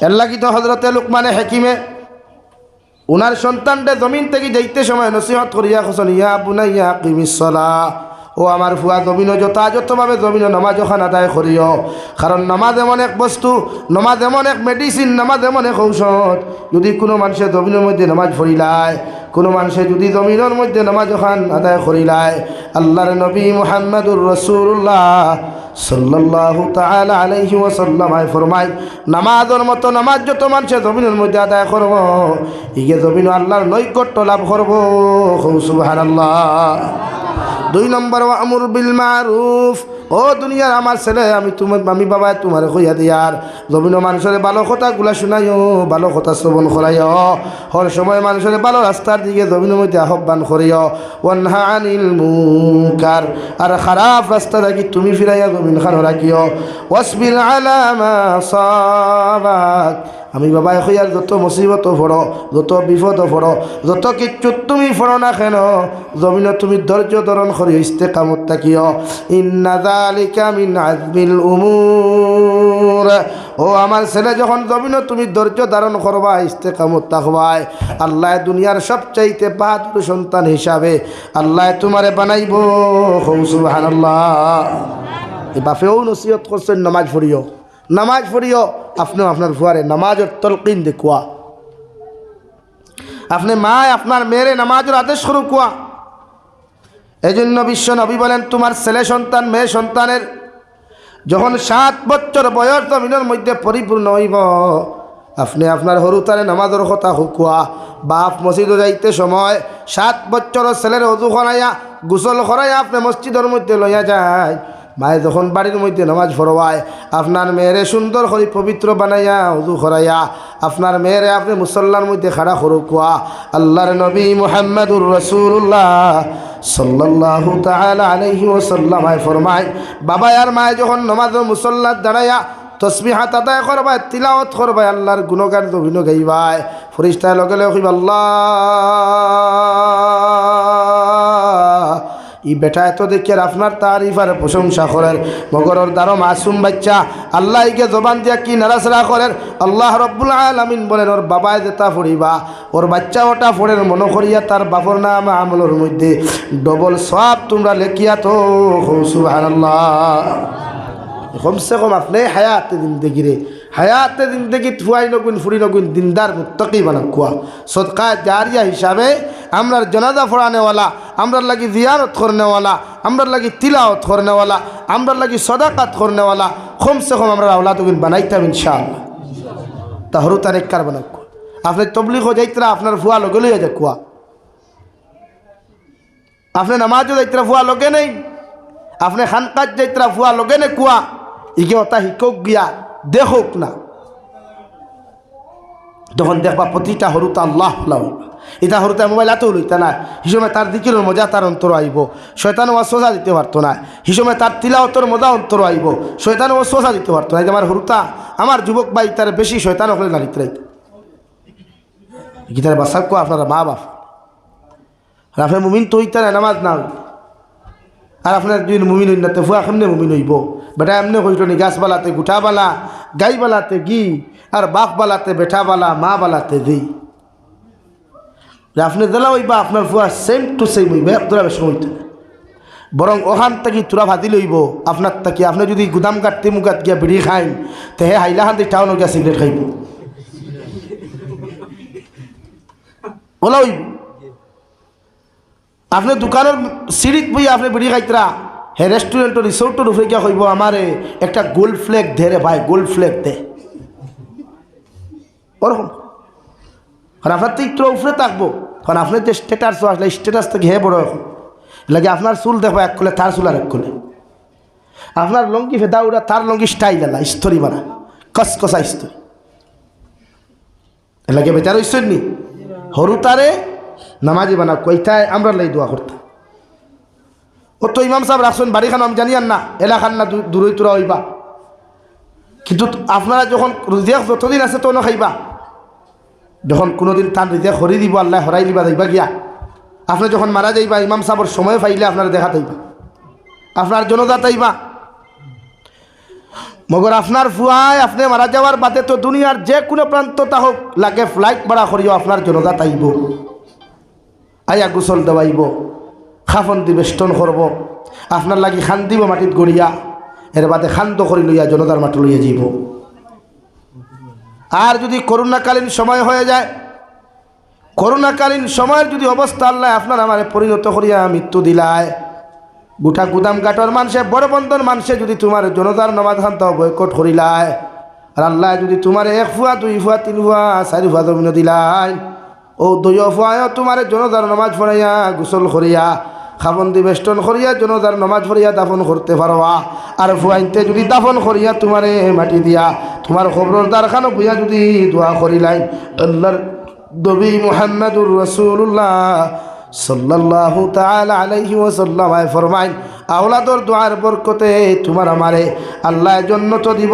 এর লাগি তো হজরতে লুকমানে হেকিমে? উনার সন্তানটা জমিন থেকে যাইতে সময় নসিহত করিয়া খসন ইয়া বুনাইয়া কিমিসলা ও আমার ফুয়া জমিন যথাযথভাবে জমিন নমাজ ওখান আদায় করিও। কারণ নমাজ এমন এক বস্তু, নমাজ এমন এক মেডিসিন নমাজ এমন এক ঔষধ। যদি কোনো মানুষের জমিনের মধ্যে নমাজ পড়িলায়, কোনো মানুষে যদি জমিনের মধ্যে নমাজ ওখান আদায় করিলায়, আল্লাহর নবী মুহাম্মদুর রসুল্লাহ সাল্লাল্লাহু তাআলা আলাইহি ওয়াসাল্লাম আয় ফরমাই নামাজের মতো নামাজ যত মানুষে জমিনের মধ্যে আদায় করব ইগে জমিন আল্লাহর নৈকট্য লাভ করব সুবহানাল্লাহ। দুই নম্বর আমুর বিল মারুফ। ও দুনিয়ার আমার ছেলে, আমি তোমার আমি বাবা তোমার কইয়া দিয়ার জমিন মানুষের ভালো কথা গুলা শুনাইও, ভালো কথা শ্রবণ করাইও। হর সময় মানুষের ভালো রাস্তার দিকে জমিনের মধ্যে আহ্বান করিও। ওয়ানহা আনিল মুনকার। আর খারাপ রাস্তা থাকি তুমি ফিরাইয়া জমিন খান রাখিও। ওয়াসবির আলামা সাবাক। আমি বাবা হইয়ার যত মুসিবত ফড়ো যত বিপদ ফড়ো যত কিচ্ছু তুমি ফড়ো না কেন জমিন তুমি ধৈর্য ধরণ করি ইস্তে কামত থাকিও। ইন্না যালিকা মিন ও আমার ছেলে, যখন জমিন তুমি ধৈর্য ধারণ করবা ইস্তে কামত থাকবাই। আল্লাহ দুনিয়ার সবচাইতে বাহাদুর সন্তান হিসাবে আল্লাহ তোমারে বানাইব। এই বাপেও নসিহত করছেন, নমাজ পড়িও। নামাজ পড়িও, আপনি আপনার ফুয়ারে নামাজের তলকিন দেখুয়া আপনি মা আপনার মেয়েরে নামাজের আদেশ করু কুয়া। এই জন্য বিশ্ব নবী বলেন, তোমার ছেলে সন্তান, মেয়ে সন্তানের যখন সাত বছর বয়স জমিনের মধ্যে পরিপূর্ণ হইব, আপনি আপনার হরুতারে নামাজের কথা হুকুয়া বাপ মসজিদে যাইতে সময় সাত বছর ছেলের অজু করাইয়া, গোসল করাইয়া আপনি মসজিদের মধ্যে লইয়া যায়। মায়ে যখন বাড়ির মধ্যে নামাজ পড়বায় আপনার মেয়েরে সুন্দর করে পবিত্র বানাইয়া, উজু করাইয়া, আপনার মেয়েরে আপনি মুসল্লার মধ্যে খাড়া করুকুয়া আল্লাহর নবী মুহাম্মদুর রসুল্লাহ সাল্লাল্লাহু তাআলা আলাইহি ওয়াসাল্লাম আয় ফরমায়, বাবা আর মায়ে যখন নামাজ মুসল্লাত দাঁড়াইয়া তসবিহাত আদায় করবায়, তিলাওয়াত করবায়, আল্লাহর গুণগান অভিন গাইবায়, ফরিস্তায় লগে লগে আল্লাহ ই বেটা এত দেখে আপনার তারিফ আর প্রশংসা করেন। মগরর দ্বারো মাসুম বাচ্চা আল্লাহ ইকে জবান দিয়া কি নারাসরা করেন? আল্লাহ রব্বুল আলমিন বলেন, ওর বাবায় যেটা ফড়িবা ওর বাচ্চা ওটা ফোড়েন মনে করিয়া তার বাপর নাম আমলের মধ্যে ডবল সব তোমরা লেখিয়া তো সুবাহ কমসে কম আপনি হায়াতে জিন্দগি রে হায়াতে জিন্দগি ফুয়াই নগুন, ফুরি নগুন, দিনদার মুত্তকি বানা কুয়া। সদকা জারিয়া হিসাবে আমরা জনাজা ফোড়ানেওয়ালা আমরা লাগি জিয়ারত করনেওয়ালা আমরা লাগি তিলাওত করনেওয়ালা আমরা লাগি সদাকাত করনেওয়ালা কমসে কম আমরা আওলাদ বানাইতাম ইনশাআল্লাহ। তাহরু তার একবার বানা কুয়া। আপনি তবলিগ যাইতরা, আপনার ফুয়া লগে লইয়া যা কুয়া। আপনি নামাজও যাইতরা, ফুয়া লগে নেই। আপনি খানকাজ যাইতরা, ফুয়া লগে নে কুয়া। ইকে ওটা শিকক গিয়া দেখুক না। তখন দেখবা প্রতিটা হরুতা আল্লাহ লাভ এটা হরুতা মোবাইল এত লইতা না হিসেবে তার দিকের মজা তার অন্তর আইব। শয়তান ও সোজা দিতে পারতো না। হিসেবে তার তিলাওতর মজা অন্তর আইব। শয়তান ও সোজা দিতে পারতো না। আমার হরুতা, আমার যুবক ভাই, তার বেশি শয়তান হলে না দিতে গীতার বাসাক আপনারা মা বাপ। আর আপনার মুমিন তো হইতা নামাজ না হইতা। আর আপনার যদি মুমিন হইন না, তো ফুয়া কেমনে মুমিন হইব? বেটা এমনি হইত নি গাছবালাতে গুঠাবালা গাইবালাতে গি, আর বাঘবালাতে বেঠাবালা মা বালাতে দি। আপনি দিলা হইবা, আপনার ফুয়া সেম টু সেম হইবে তোরা বেশি হইতে। বরং ওখান থেকে তোরা ভাতি লইব, আপনার তাকি আপনি যদি গুদাম কাটতে মুগাত গিয়া বিড়ি খাইন, তে হে হাইলাখান থেকে টাউন গিয়া সিগারেট খাইব। ওলা হইব। আপনি দোকানের সিঁড়িত বই আপনি বিড়ি খাইতরা। হে রেস্টুরেন্টের রিসোর্টের উপরে গিয়া কইব আমারে একটা গোল্ড ফ্লেগ দে রে ভাই গোল্ড ফ্লেগ দে। ওরকম কারণ আপনার তো একটু উপরে থাকব। কারণ আপনার যে স্টেটাস আসলে স্টেটাস থেকে হে বড় এখন লাগে আপনার চুল দেখো এক কোলে তার চুল আর এক কোলে। আপনার লঙ্গি ফেদা উড়া তার লঙ্গি স্টাইল এলা স্তরি বানা। কসকসা স্তরি লাগে বেচার ঐশ্বর নি? হরু তারে নামাজি বানা কইতায় আমরা লাই দোয়া করতাম ও তো ইমাম সাহেব রাখছেন, বাড়িখান আমি জানি আর না, এলাকার না দূরই তোরা হইবা। কিন্তু আপনারা যখন রিজেক যতদিন আছে তখন খাইবা। যখন কোনোদিন তার রিজেক হরি দিব, আল্লাহ হরাই দিবা, যাইবা গিয়া। আপনি যখন মারা যাইবা, ইমাম সাহেবর সময় পাইলে আপনারা দেখা তাইবা আপনার জনতা তাইবা মগর আপনার ফুয়ায় আপনি মারা যাওয়ার বাদে তো দুনিয়ার যে কোনো প্রান্ত তা হোক লাগে ফ্লাইট ভাড়া করিও, আপনার জনতা তাইব আইয়া গোসল দেওয়াইব। খাফন দি বেষ্টন করব। আপনার লাগি খান দিব মাটিত গড়িয়া। এর বাদে খান্ত করি লইয়া জনতার মাটি লইয়া যাইব। আর যদি করোনাকালীন সময় হয়ে যায় করোনাকালীন সময়ের যদি অবস্থা আল্লাহ আপনার আমার পরিণত করিয়া মৃত্যু দিলায়। গোটা গুদাম ঘাটর মানুষে, বড় বন্ধন মানুষে যদি তোমার জনতার নমাজ খান্ত বয়কট করিলায়, আর আল্লাহ যদি তোমার এক ফুয়া, দুই ফুয়া, তিন ফুয়া, চারি ফুয়া জমিন দিলাই ও দুই ফুয়ায় তোমার জনতার নমাজ পড়াইয়া, গোসল করিয়া খাবন্দি বেষ্টন করিয়া, জনতার নমাজ পড়িয়া দাফন করতে পারবা। আর ফুয়াইনতে যদি দাফন করিয়া তোমারে মাটি দিয়া, তোমার খবরের দ্বারখানো বুয়া যদি দোয়া করিলাই। আল্লাহর দবি মুহাম্মদুর রসুল্লাহ সাল্লাল্লাহু তাআলা আলাইহি ওয়াসাল্লাম আয় ফরমাইন, আওলাদর দোয়ার বরকতে তোমার আমারে আল্লাহ জন্নত দিব।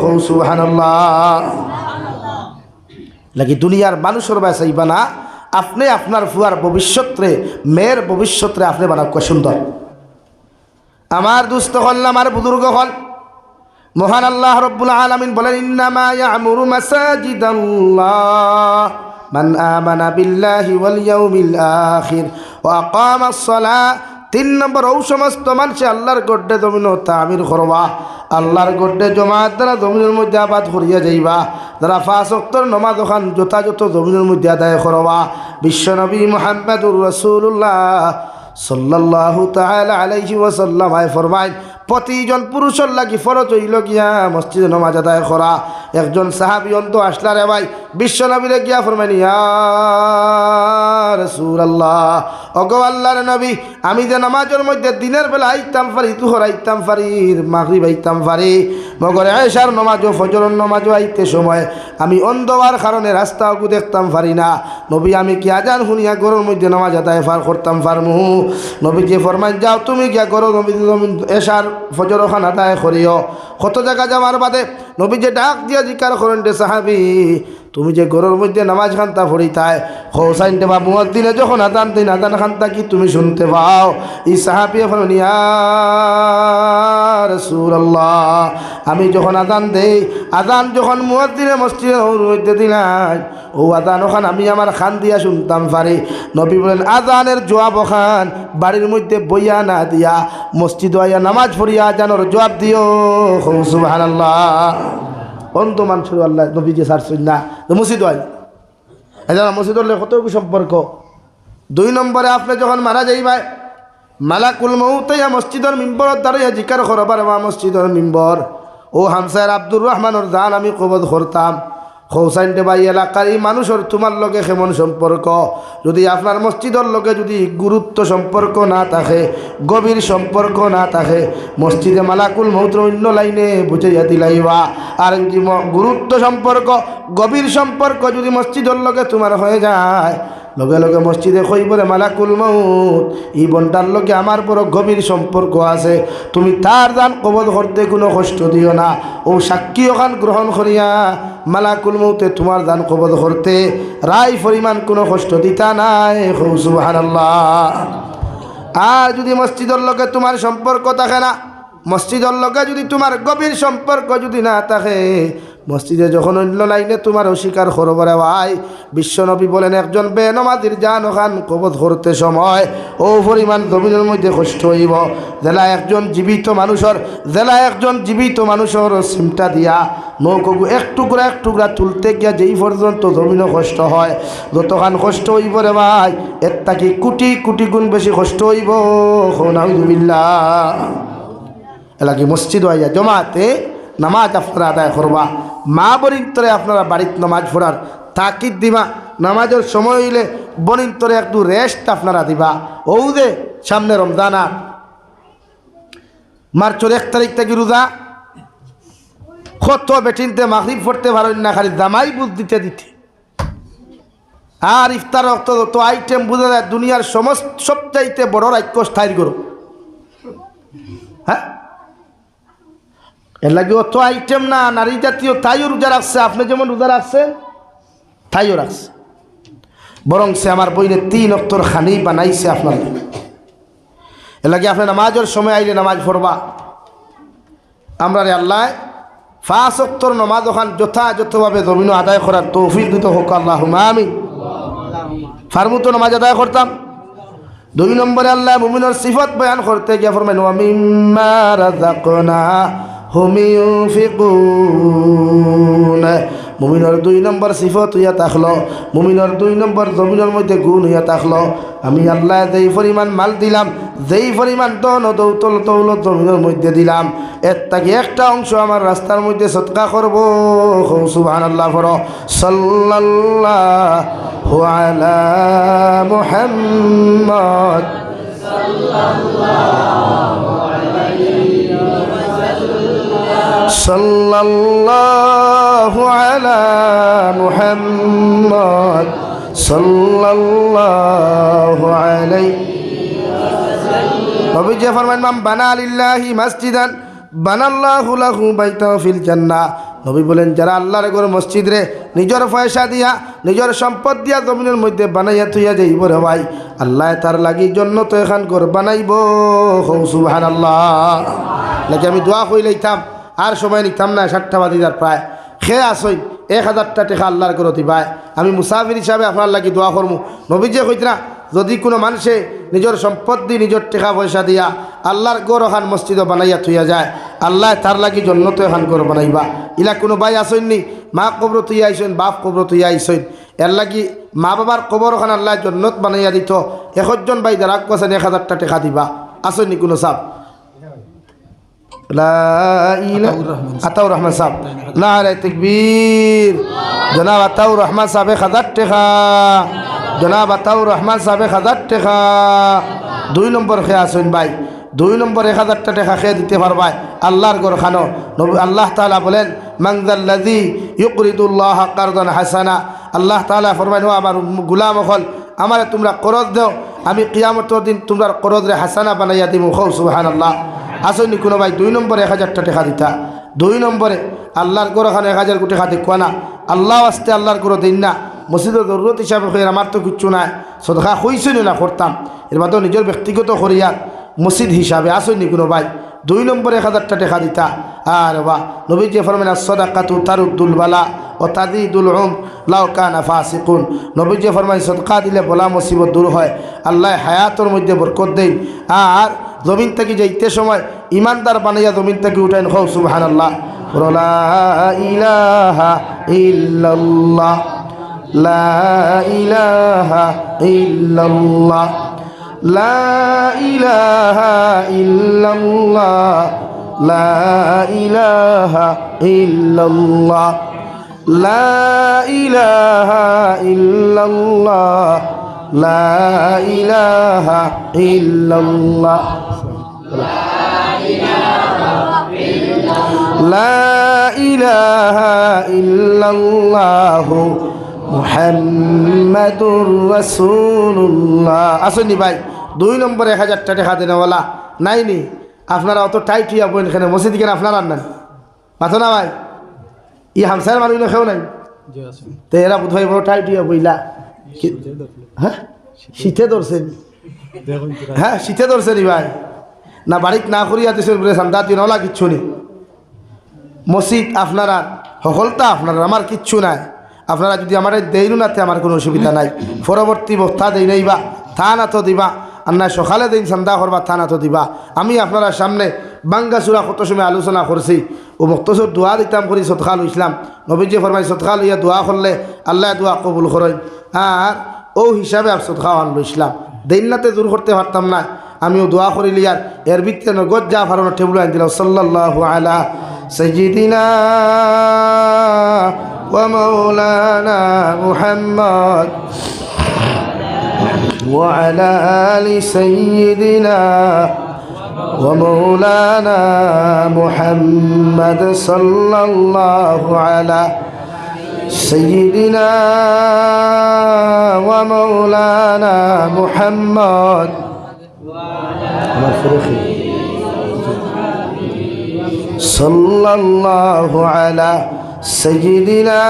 হৌ সুবহানাল্লাহ। লাগি দুনিয়ার মানুষের বাসাইবা না। আপনি আপনার ফুয়ার ভবিষ্যৎরে মেয়ের ভবিষ্যৎরে আপনি বানাক সুন্দর। আমার দুস্থ হল আমার বুজুর্গ হল মহান আল্লাহ রব্বুল আলমিন বলেন, ইন্নামা ইয়ামুরু মাসাজিদাল্লাহ বিল্লাহি ওয়াল ইয়াউমিল আখির ওয়া আকামাস সালাহ তিন নম্বর ও সমস্ত মানুষে আল্লাহর গড্ডে জমিন তামির করবা। আল্লাহর গড্ডে জমাত দ্বারা জমিনের মধ্যে আবাদ করিয়া যাইবা। যারা ফাঁস অক্তর নমাজ ওখান যথাযথ জমিনের মধ্যে আদায় করবা। বিশ্বনবী মোহাম্মদুর রসুল্লাহ সাল্লাল্লাহু তাআলা আলাইহি আয় ফরমায়, প্রতিজন পুরুষের লাগি ফরজ হইল গিয়া মসজিদে নমাজ আদায় করা। একজন সাহাবি অন্ত আসলা রে ভাই, বিশ্ব নবীরে গিয়া ফরমাইনি রসুল্লাহ অগো নবী, আমি যে নামাজের মধ্যে দিনের বেলা আইতাম পারি তুহর আইতাম পারি মাগরিব আইতাম পারি মগরে আয়সার নমাজও, ফজরের নমাজও আইতে সময়, আমি অন্ধবার কারণে রাস্তাও দেখতাম পারি না। নবী, আমি কি আজান শুনিয়া গরুর মধ্যে নামাজ আদায় পার করতাম পারমু নবী যে ফরমাই যাও তুমি গিয়া গরু নবী এসার ফজর খান আদায় করিও। কত জায়গা যাওয়ার বাদে নবী যে ডাক দিয়া জিকার করেন দে সাহাবি। তুমি যে গরুর মধ্যে নামাজ খান্তা ফরিতায় হোসাইন দেবা মুয়াদ্দিনে যখন আদান দিন, আদান খান্তা কি তুমি শুনতে পাও? ই সাহাবিয়ে ফলন রসুল্লাহ আমি যখন আদান দেই, আদান যখন মুয়াদ্দিনে মসজিদে মধ্যে দিলাই, ও আদান ওখান আমি আমার খান দিয়া শুনতাম পারি। নবী বলেন, আদানের জবাব ওখান, বাড়ির মধ্যে বইয়া না দিয়া, মসজিদ আইয়া নামাজ পড়িয়া জানোর জবাব দিও। সুবাহ অন্ত মানুষের আল্লাহ নবী যে সারছেন না। মসজিদ হয় এছাড়া মসজিদ হলে কত কি সম্পর্ক? দুই নম্বরে আপনি যখন মারা যাইবায় মালাকুল মৌতাইয়া মসজিদর মিম্বর দ্বারা জিকার করবার মসজিদের মিম্বর। ও হামসার আব্দুর রহমানোর দান আমি কবদ করতাম। খৌসাইনটে বা এলাকার এই মানুষের তোমার লগে কেমন সম্পর্ক? যদি আপনার মসজিদের লগে যদি গুরুত্ব সম্পর্ক না থাকে, গভীর সম্পর্ক না থাকে, মসজিদে মালাকুল মৌত্র অন্য লাইনে বুঝাইয়া দিলাইবা। আর গুরুত্ব সম্পর্ক, গভীর সম্পর্ক যদি মসজিদের লগে তোমার হয়ে যায় লগে লগে মসজিদে কইবরে মালাকুল মৌত এই বনটার লগে আমার বড় গভীর সম্পর্ক আছে। তুমি তার দান কবদ করতে কোনো কষ্ট দিও না। ও সাক্ষী ওখান গ্রহণ করিয়া মালাকুল মৌতে তোমার দান কবদ করতে রায় পরিমাণ কোনো কষ্ট দিতা নাই। সুবাহ আর যদি মসজিদের লগে তোমার সম্পর্ক থাকে না, মসজিদের লগে যদি তোমার গভীর সম্পর্ক যদি না থাকে মসজিদে যখন অন্য লাইনে তোমার অস্বীকার করবরে ভাই, বিশ্বনবী বলেন, একজন বেনমাদির জান ওখান কবত করতে সময়, ও পরিমাণ জমিনের মধ্যে কষ্ট হইব। জেলা একজন জীবিত মানুষের, জেলা একজন জীবিত মানুষের সিমটা দিয়া নৌকগু এক টুকরা এক টুকরা তুলতে গিয়া যেই পর্যন্ত জমিনও কষ্ট হয়, যতখান কষ্ট হইব রে ভাই, এর তাকি কোটি কোটি গুণ বেশি কষ্ট হইব। নাউজুবিল্লাহ। এলাকি মসজিদ হইয়া জমাতে নামাজ আপনারা আদায় করবা। মা বরিন্তরে আপনারা বাড়িতে নামাজ পড়ার তাকিদ দিবা। নামাজের সময় হইলে বনিন্তরে একটু রেস্ট আপনারা দিবা। ও দে সামনে রমজান আর মার্চের এক তারিখ থেকে রোজা। কত বেটিনতে মাগরিব পড়তে পারেন না, খালি দামাই বুঝ দিতে দিতে। আর ইফতার রক্ত তো আইটেম বুঝা যায়, দুনিয়ার সমস্ত, সবচাইতে বড় রাক্য স্থায়ী করো হ্যাঁ? এর লাগে অত আইটেম না, নারী জাতীয় তাইও রোজা রাখছে। আপনি যেমন রোজা রাখছেন, তাইও রাখছে। বরং সে আমার বইনে তিন অক্তর খানি বানাইছে আপনার। এর লাগে আপনি নামাজের সময় আইলে নামাজ পড়বা। আমরা রে আল্লাহ ফাঁস অক্তর নমাজ ওখান যথাযথভাবে জমিন আদায় করার তৌফিক দিত হোক আল্লাহ আমি ফার্মুতো নমাজ আদায় করতাম। দুই নম্বরে আল্লাহ মুমিনের সিফত বয়ান করতে গিয়ে ফরমেন ওয়ামিম্মা রাযাকনা হুম ইউনফিকুন। মুমিনের দুই নম্বর সিফত হইয়া থাকল মুমিনের দুই নম্বর জমিনের মধ্যে গুণ হইয়া থাকল আমি আল্লাহ যেই পরিমাণ মাল দিলাম, যেই পরিমাণ দন দৌতল তৌল জমিনের মধ্যে দিলাম, এর তাকে একটা অংশ আমার রাস্তার মধ্যে সৎকা করব। সুবাহান আল্লাহ ফর সাল্লাল্লাহু আলা মুহাম্মদ সাল্লাল্লাহু আলাইহি নবী যে ফরমান মাম বানা লিল্লাহি মসজিদান, বানাল্লাহু লাহু বাইতাও ফিল জান্নাহ। নবী বলেন, যারা আল্লাহর ঘর মসজিদ রে, নিজের পয়সা দিয়া, নিজের সম্পদ দিয়া জমিনের মধ্যে বানাইয়া থইয়া যাইব রে ভাই। আল্লাহ তার লাগি জন্য তো এখান ঘর বানাইব। হৌ সুবহান আল্লাহ নাকি আমি দোয়া কই লইতাম আর সময় নিতাম না ষাটটা বাদিদার প্রায়। খেয়ে আসই এক হাজারটা টেকা আল্লাহর করতে পায়। আমি মুসাফির হিসাবে আপনার লাগি দোয়া করমু। নবী যে কইতরা যদি কোনো মানুষে নিজের সম্পদ দিয়ে নিজের টাকা পয়সা দিয়া আল্লাহর গড় এখান মসজিদ বানাইয়া থইয়া যায়, আল্লাহ তার লাগি জন্য তো এখান গড় বানাইবা। ইলা কোনো ভাই আসেননি মা কবর তুই আইসেন বাপ কবর তুই আইসেন এর লাগি মা বাবার কবর ওখান আল্লাহ জন্নত বানাইয়া দিত। একজন যারা কোসেন এক হাজারটা টেকা দিবা? আসেননি কোনো সাপ। আতাউর রহমান সাহেব। না রে তকবীর। জনাব আতাউর রহমান সাহেব হাজার টাকা জনাব আতাউর রহমান সাহেব হাজার টাকা দুই নম্বর খেয়ে আসুন ভাই। দুই নম্বর এক হাজারটা টাকা খেয়ে দিতে পারবাই আল্লাহর গর খানো নবী আল্লাহ তালা বলেন মাংজাল্লাদি ইউকরিদুল্লাহ কারদান হাসানা। আল্লাহ তালা ফরমাইন আমার গুলাম হল আমারে তোমরা করজ দেও। আমি কিয়ামতর দিন তোমরা করজরে হাসানা বানাইয়া দিব হৌ সুবাহান আল্লাহ আসনি কোনো ভাই, দুই নম্বরে এক হাজারটা টাকা দিতা। দুই নম্বরে, আল্লাহর গরো খানে এক হাজার কোটি টাকা দেখুয়া না আল্লাহ আসতে আল্লাহর গরো দিন না। মসজিদের জরুরত হিসাবে হয়ে আমার তো কিচ্ছু নাই। সদকা হইছই না, করতাম। এর বাদেও নিজের ব্যক্তিগত করিয়ার মসজিদ হিসাবে আসনি কোনো ভাই। দুই নম্বরে এক হাজারটা টাকা দিতা। আর বা নবী যে ফরমেন সদাকাতু তারুদ্দুল বালা ও তাদিদুল উম লাউ কানা ফাসিকুন। নবী যে ফরমাই সদকা দিলে বলা মুসিবত দূর হয়। আল্লাহ হায়াতর মধ্যে বরকত দেন। আর জমিন থেকে যাইতে সময় ইমানদার বানাইয়া জমিন থেকে উঠাইন, হও সুবহান আল্লাহ ইলাহা ইল্লাল্লাহ, লা ইলাহা লা ইলাহা লা ইলাহা লা ইলাহা লা ইলাহা লা ইলাহা ইল্লাল্লাহ মুহাম্মাদুর রাসূলুল্লাহ। আসুনি ভাই দুই নম্বর এক হাজারটা টাকা দেনেওয়ালা নাই নি আপনারা অত টাইট হইয়া বইন এখানে মসজিদ কেন আপনারা আনবেন মাথো না ভাই ই হামসার মানুষ খেও নাই? তো এরা বোধ হয় বড় টাইট হইয়া বইলা। হ্যাঁ? শীতে ধরছেন? হ্যাঁ শীতে ধরছে নি ভাই। না বাড়িত না করিয়া দিছেন বলে সান্দা দিন ওলা কিচ্ছু নেই মসজিদ আপনারা, সকলটা আপনারা, আমার কিচ্ছু নাই। আপনারা যদি আমার দেইনু নাতে আমার কোনো অসুবিধা নাই। পরবর্তী বক্তা দেই নাইবা থা না তো দিবা। আর না সকালে দিন সন্ধ্যা করবা, থা না তো দিবা। আমি আপনারা সামনে বাঙ্গাসুরা কত সময় আলোচনা করছি। ও মক্তসর দোয়া দিতাম করি সৎকাল ইসলাম। নবীজি ফরমাই সৎকাল ইয়া দোয়া করলে আল্লাহ দোয়া কবুল করেন। আর ও হিসাবে আর সৎকাও আনলো ইসলাম। দিননাতে দূর করতে পারতাম না। আমিও দোয়া করিলি আর এর ভিত্তিতে নগদ যা ফারানোর টেবুল আনি দিলাম সাল্লাহ আলা سيدنا ومولانا محمد وعلى آل سيدنا ومولانا محمد صلى الله على سيدنا ومولانا محمد صلى الله على سيدنا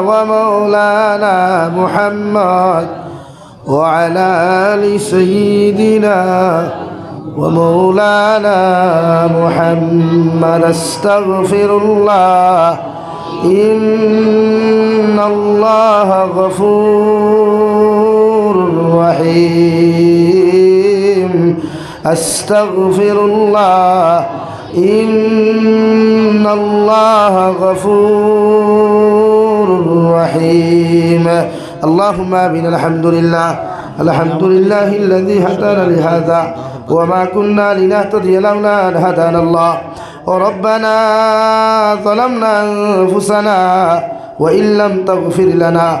ومولانا محمد وعلى آل سيدنا ومولانا محمد. استغفر الله. إن الله غفور أستغفر الله إن الله غفور رحيم اللهم آمين الحمد لله الحمد لله الذي هدانا لهذا وما كنا لنهتدي لولا أن هدانا الله ربنا ظلمنا أنفسنا وإن لم تغفر لنا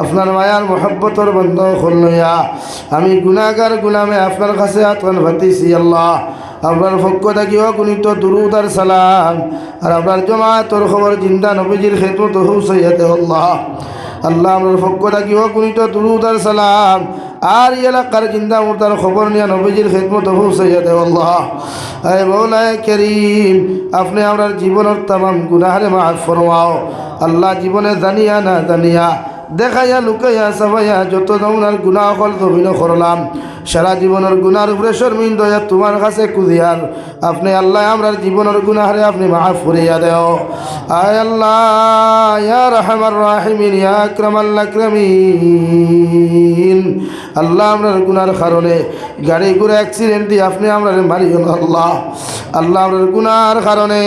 আপনার মায়ার মহব্বতর বন্ধ করলইয়া আমি গুণাগার গুলামে আপনার কাছে আতন ভাতিছি আল্লাহ। আপনার পক্ষ থাকিও গুণিত দুরুদ আর সালাম। আর আপনার জমাতর খবর জিন্দা নবীজির খেদমত হুসাইয়াতে আল্লাহ। আল্লাহ আমার পক্ষ থাকিও গুণিত দুরুদ আর সালাম। আর এলাকার জিন্দা মুর্দার খবর নিয়ে নবীজির খেদমত হুসাইয়াতে আল্লাহ। আয় মৌলায় করিম, আপনি আমার জীবনের তামাম গুনাহারে মাফ ফরমাও। আল্লাহ জীবনে জানিয়া না জানিয়া দেখাইয়া, লুকাইয়া সাবাইয়া যত দৌনার গুণা অকল জমিন করলাম। সারা জীবনের গুনার উপরে শর্মিন দয়া তোমার কাছে কুদিয়ার। আপনি আল্লাহ, আমরার জীবনের গুনাহারে আপনি মাফ করিয়া দেও। আয় আল্লাহ, ইয়া রাহিমিন আল্লাহ, আমরার গুনার কারণে গাড়ি ঘুরে অ্যাক্সিডেন্ট দিয়ে আপনি আমরা মারিও আল্লাহ। আল্লাহ, আমরার গুনার কারণে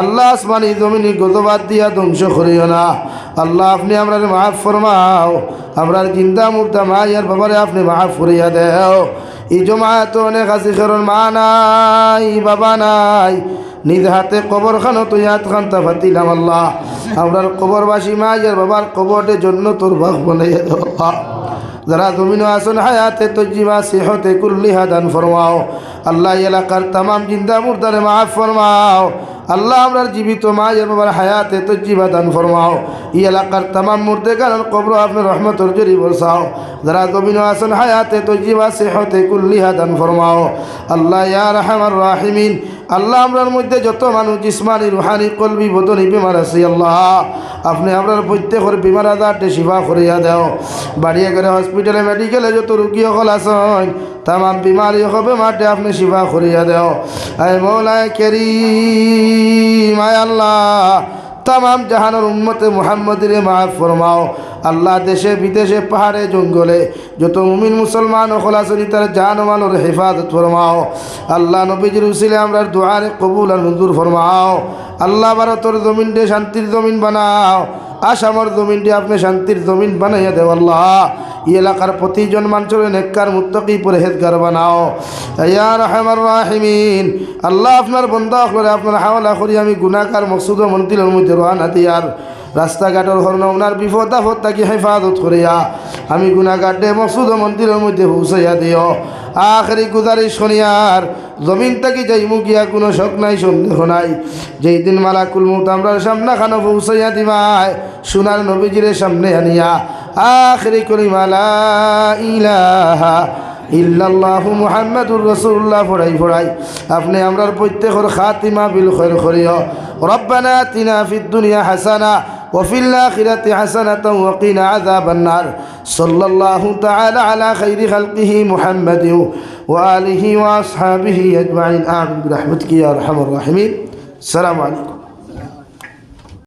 আল্লাহ আসমানি জমিনি গতবাদ দিয়া ধ্বংস করিও না। আল্লাহ, আপনি আমরা মাফ ফরমাও, আমরার জিন্দা মুর্দা মা ইয়ার বাবারে আপনি মাফ করিয়া দেও। এই জমায়েত অনেক আছে, কারণ মা নাই, বাবা নাই। নিজ হাতে কবর খানো তুই হাত খান্তা ফাতিলাম আল্লাহ। আমরার কবরবাসী মা ইয়ার বাবার কবরটে জন্য তোর ভাগ বানাইয়া যারা জমিন আসন হায়াতে তজিবা সেহতে কুল্লিহা দান ফরমাও। আল্লাহ এলাকার তামাম জিন্দা মুর্দারে মাফ ফরমাও। আল্লাহ আমরার জীবিত মা এর বাবার হায়াতে তজিবা দান ফরমাও। ই এলাকার তামাম মুর্দে কারণ কবর আপনার রহমতর জরি বরসাও যারা জমিন আসন হায়াতে তজিবা সেহতে কুল্লিহা দান ফরমাও। আল্লাহ ইয়া রহমান রাহিমিন। আল্লাহ আমরার মধ্যে যত মানুষ জিসমানি, রুহানি, কলবি, বদনি বিমার আছে, আল্লাহ। আপনি আপনার প্রত্যেকের বিমার আজারটে শিফা করিয়া দেও। বাড়িয়ে গেলে হসপিটালে মেডিকেলে যত রুগী সকল আছেন তামাম বিমারি হবে মাঠে, আপনি শিফা করিয়া দেও। আয় মৌলায় কেরি মায় আল্লাহ, তামাম জাহানোর উম্মতে মুহাম্মদের মাফ ফরমাও। আল্লাহ দেশে, বিদেশে, পাহাড়ে, জঙ্গলে, যত মুমিন মুসলমান ও খোলাসরি তার জান মানোর হেফাজত ফরমাও। আল্লাহ নবীজির উসিলে আমরা দুয়ারে কবুল আর মঞ্জুর ফরমাও। আল্লাহ ভারতর জমিনটে শান্তির জমিন বানাও। আসামর জমিনটি আপনি শান্তির জমিন বানাইয়া দেও আল্লাহ। এই এলাকার প্রতিজন মানুষের নেককার, মুত্তকি, পরেহেজগার বানাও। ইয়া রহমার রাহিমিন। আল্লাহ আপনার বন্ধা করে আপনার হাওলা করি, আমি গুণাকার মকসুদ মন্দিরের মধ্যে রোহানা দিয়ার। রাস্তাঘাটের হরণ ওনার বিপদ আপদ তাকে হেফাজত করিয়া আমি গুণাগাড্ডে মকসুদ মন্দিরের মধ্যে পৌঁছাইয়া দিও। আখরি গুজারিশ শনিয়ার, জমিন থেকে যাই গিয়া কোনো শখ নাই, সন্দেহ নাই। যেই দিন মালাকুল মুত আমরা সামনা খানো পৌঁছাইয়া দিবাই সোনার নবীজিরে সামনে আনিয়া, আখরি করি মালা ইলাহা ইল্লাল্লাহু মুহাম্মাদুর রাসূলুল্লাহ ফড়াই ফড়াই আপনি আমরার প্রত্যেকের খাতিমা বিল খৈর করিও। রব্বানা আতিনা ফিদ দুনিয়া হাসানা وفي الآخرة حسنة وقنا عذاب النار. صلى الله تعالى على خير خلقه محمد وآله وأصحابه أجمعين. آمين برحمتك يا أرحم الراحمين. السلام عليكم.